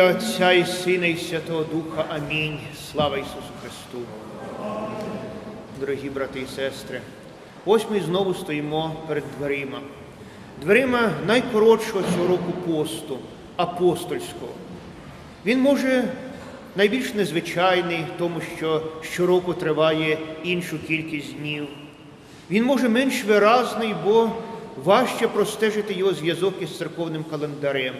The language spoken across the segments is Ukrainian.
Отця і Сина, і Святого Духа. Амінь. Слава Ісусу Христу. Дорогі брати і сестри, ось ми знову стоїмо перед дверима. Дверима найкоротшого цього року посту, апостольського. Він може найбільш незвичайний, тому що щороку триває іншу кількість днів. Він може менш виразний, бо важче простежити його зв'язок із церковним календарем.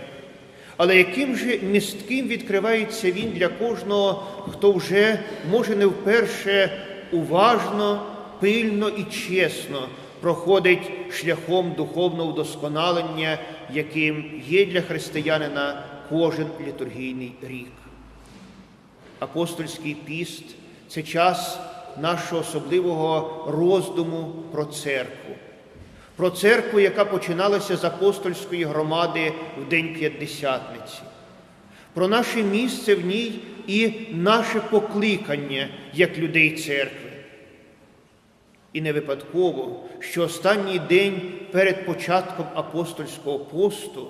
Але яким же містким відкривається він для кожного, хто вже може не вперше уважно, пильно і чесно проходить шляхом духовного вдосконалення, яким є для християнина кожен літургійний рік. Апостольський піст це час нашого особливого роздуму про церкву, про церкву, яка починалася з апостольської громади в День П'ятдесятниці, про наше місце в ній і наше покликання як людей церкви. І не випадково, що останній день перед початком апостольського посту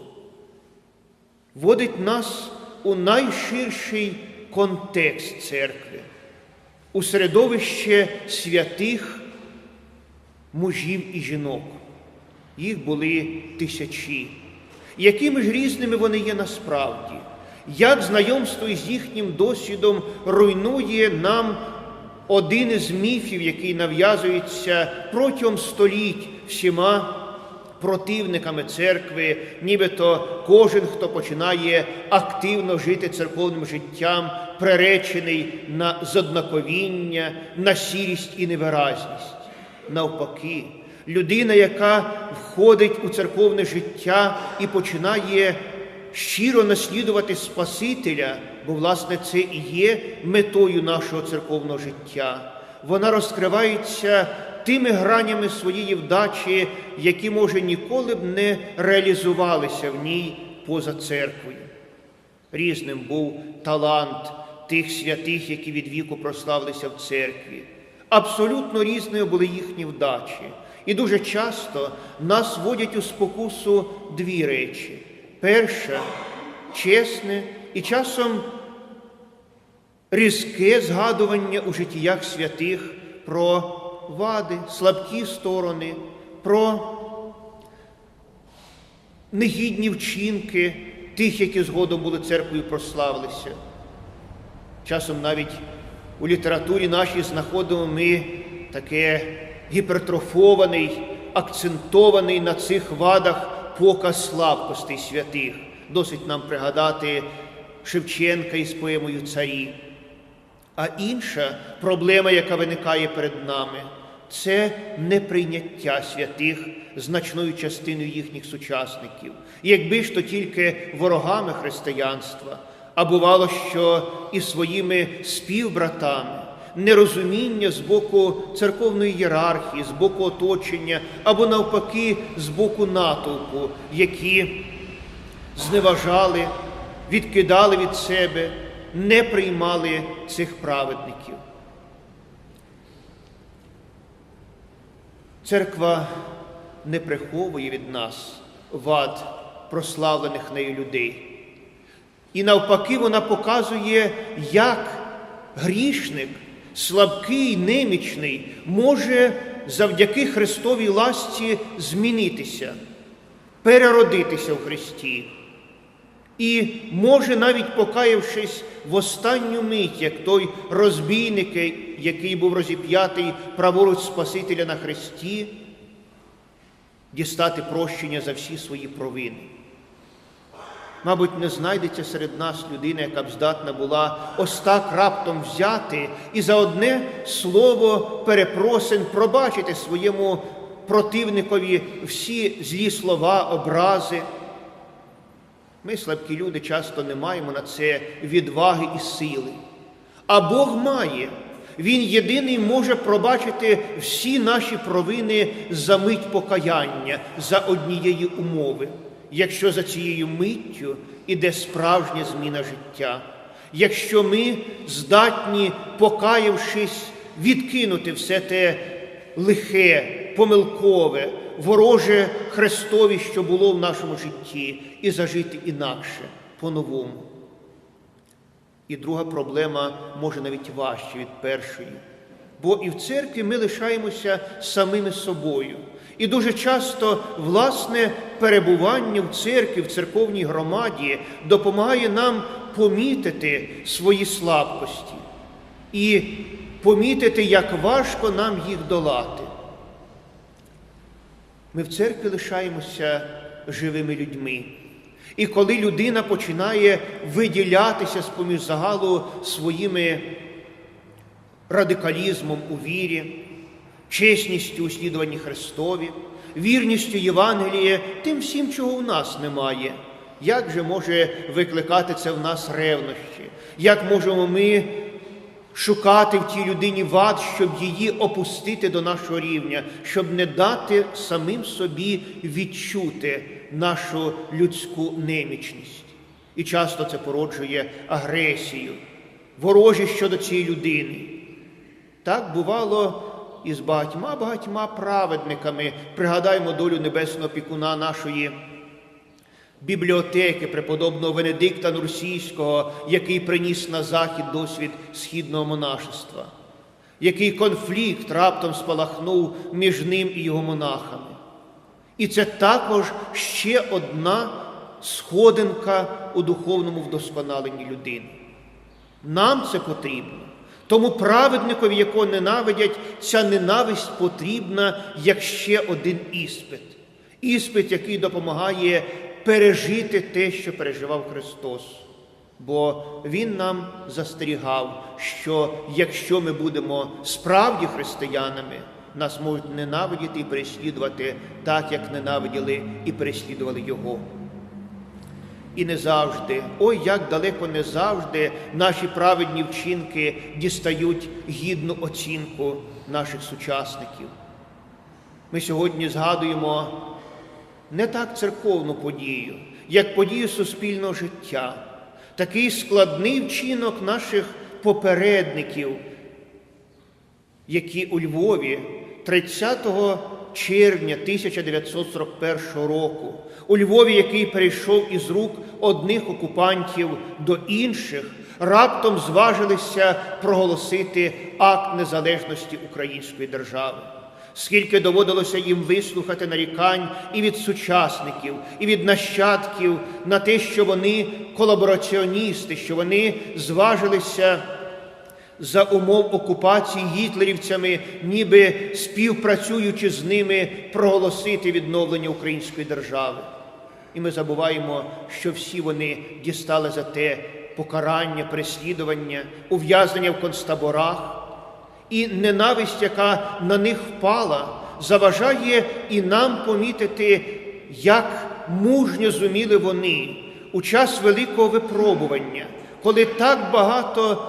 вводить нас у найширший контекст церкви, у середовище святих мужів і жінок. Їх були тисячі. Якими ж різними вони є насправді, як знайомство із їхнім досвідом руйнує нам один із міфів, який нав'язується протягом століть всіма противниками церкви, нібито кожен, хто починає активно жити церковним життям, приречений на зоднаковіння, на сірість і невиразність. Навпаки, людина, яка входить у церковне життя і починає щиро наслідувати Спасителя, бо, власне, це і є метою нашого церковного життя. Вона розкривається тими гранями своєї вдачі, які, може, ніколи б не реалізувалися в ній поза церквою. Різним був талант тих святих, які від віку прославилися в церкві. Абсолютно різною були їхні вдачі. І дуже часто нас вводять у спокусу дві речі. Перша чесне і часом різке згадування у життіях святих про вади, слабкі сторони, про негідні вчинки тих, які згодом були церквою прославилися. Часом навіть у літературі нашій знаходимо ми таке гіпертрофований, акцентований на цих вадах показ слабкостей святих. Досить нам пригадати Шевченка із поемою Царі. А інша проблема, яка виникає перед нами, це неприйняття святих значною частиною їхніх сучасників. Якби ж то тільки ворогами християнства, а бувало, що і своїми співбратами, нерозуміння з боку церковної ієрархії, з боку оточення, або навпаки, з боку натовпу, які зневажали, відкидали від себе, не приймали цих праведників. Церква не приховує від нас вад прославлених нею людей. І навпаки, вона показує, як грішник, слабкий, немічний, може завдяки Христовій ласці змінитися, переродитися в Христі. І може, навіть покаявшись в останню мить, як той розбійник, який був розіп'ятий праворуч Спасителя на Христі, дістати прощення за всі свої провини. Мабуть, не знайдеться серед нас людина, яка б здатна була ось так раптом взяти і за одне слово перепросин пробачити своєму противникові всі злі слова, образи. Ми, слабкі люди, часто не маємо на це відваги і сили. А Бог має. Він єдиний може пробачити всі наші провини за мить покаяння, за однієї умови, якщо за цією миттю іде справжня зміна життя, якщо ми здатні, покаявшись, відкинути все те лихе, помилкове, вороже Христові, що було в нашому житті, і зажити інакше, по-новому. І друга проблема може навіть важче від першої. Бо і в церкві ми лишаємося самими собою. І дуже часто власне перебування в церкві, в церковній громаді допомагає нам помітити свої слабкості і помітити, як важко нам їх долати. Ми в церкві лишаємося живими людьми. І коли людина починає виділятися з поміж загалу своїми радикалізмом у вірі, чесністю у слідуванні Христові, вірністю Євангелія, тим всім, чого в нас немає. Як же може викликати це в нас ревнощі? Як можемо ми шукати в тій людині вад, щоб її опустити до нашого рівня, щоб не дати самим собі відчути нашу людську немічність? І часто це породжує агресію, ворожість щодо цієї людини. Так бувало і з багатьма багатьма праведниками. Пригадаймо долю небесного пікуна нашої бібліотеки преподобного Венедикта Нурсійського, який приніс на захід досвід східного монашества, який конфлікт раптом спалахнув між ним і його монахами. І це також ще одна сходинка у духовному вдосконаленні людини. Нам це потрібно. Тому праведникові, якого ненавидять, ця ненависть потрібна як ще один іспит. Іспит, який допомагає пережити те, що переживав Христос. Бо Він нам застерігав, що якщо ми будемо справді християнами, нас можуть ненавидіти і переслідувати так, як ненавиділи і переслідували Його. І не завжди, ой, як далеко не завжди наші праведні вчинки дістають гідну оцінку наших сучасників. Ми сьогодні згадуємо не так церковну подію, як подію суспільного життя, такий складний вчинок наших попередників, які у Львові 30 червня 1941 року, у Львові, який перейшов із рук одних окупантів до інших, раптом зважилися проголосити акт незалежності Української держави. Скільки доводилося їм вислухати нарікань і від сучасників, і від нащадків на те, що вони колабораціоністи, що вони зважилися за умов окупації гітлерівцями, ніби співпрацюючи з ними, проголосити відновлення української держави. І ми забуваємо, що всі вони дістали за те покарання, переслідування, ув'язнення в концтаборах. І ненависть, яка на них впала, заважає і нам помітити, як мужньо зуміли вони у час великого випробування, коли так багато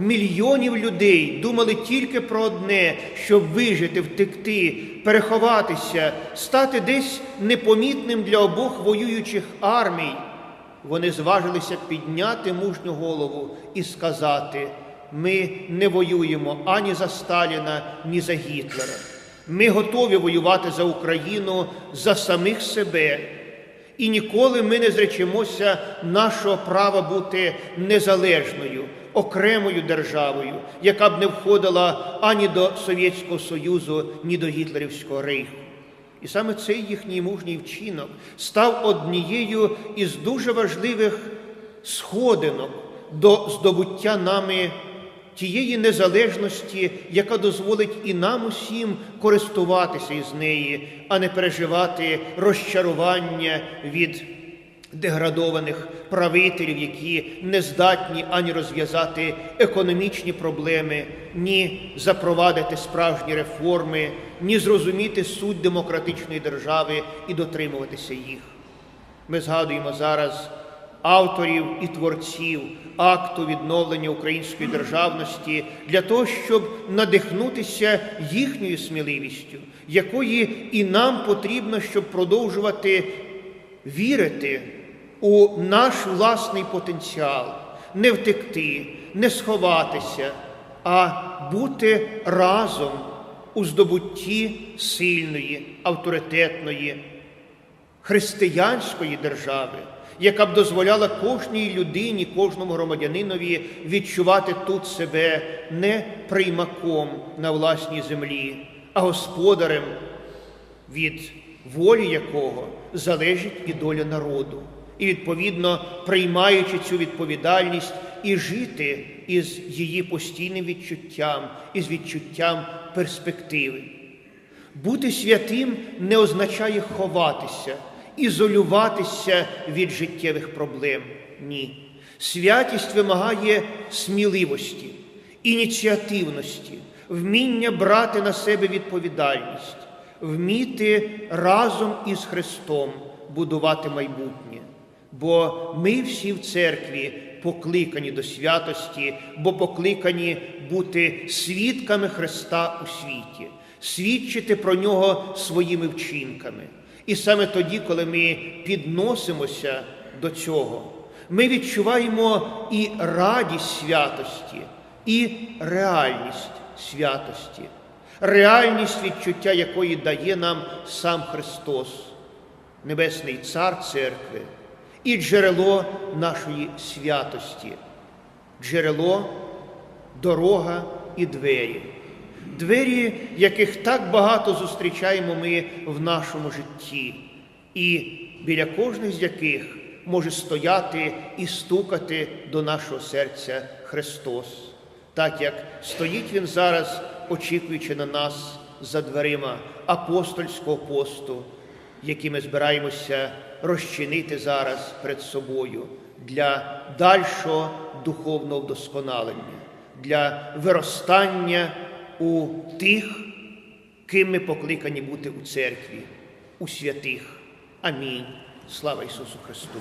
мільйонів людей думали тільки про одне, щоб вижити, втекти, переховатися, стати десь непомітним для обох воюючих армій. Вони зважилися підняти мужню голову і сказати. Ми не воюємо ані за Сталіна, ні за Гітлера. Ми готові воювати за Україну за самих себе. І ніколи ми не зречемося нашого права бути незалежною, окремою державою, яка б не входила ані до Совєтського Союзу, ні до Гітлерівського рейху. І саме цей їхній мужній вчинок став однією із дуже важливих сходинок до здобуття нами тієї незалежності, яка дозволить і нам усім користуватися із неї, а не переживати розчарування від деградованих правителів, які не здатні ані розв'язати економічні проблеми, ні запровадити справжні реформи, ні зрозуміти суть демократичної держави і дотримуватися їх. Ми згадуємо зараз авторів і творців акту відновлення української державності для того, щоб надихнутися їхньою сміливістю, якої і нам потрібно, щоб продовжувати вірити у наш власний потенціал, не втекти, не сховатися, а бути разом у здобутті сильної, авторитетної, християнської держави яка б дозволяла кожній людині, кожному громадянинові відчувати тут себе не приймаком на власній землі, а господарем, від волі якого залежить і доля народу. І, відповідно, приймаючи цю відповідальність і жити із її постійним відчуттям, із відчуттям перспективи. Бути святим не означає ховатися, ізолюватися від життєвих проблем. Ні. Святість вимагає сміливості, ініціативності, вміння брати на себе відповідальність, вміти разом із Христом будувати майбутнє. Бо ми всі в церкві покликані до святості, бо покликані бути свідками Христа у світі, свідчити про нього своїми вчинками. І саме тоді, коли ми підносимося до цього, ми відчуваємо і радість святості, і реальність святості, реальність відчуття якої дає нам сам Христос, Небесний Цар Церкви і джерело нашої святості, джерело, дорога і двері, двері, яких так багато зустрічаємо ми в нашому житті, і біля кожної з яких може стояти і стукати до нашого серця Христос, так як стоїть Він зараз, очікуючи на нас за дверима апостольського посту які ми збираємося розчинити зараз перед собою для дальшого духовного вдосконалення, для виростання у тих, ким ми покликані бути у церкві, у святих. Амінь. Слава Ісусу Христу!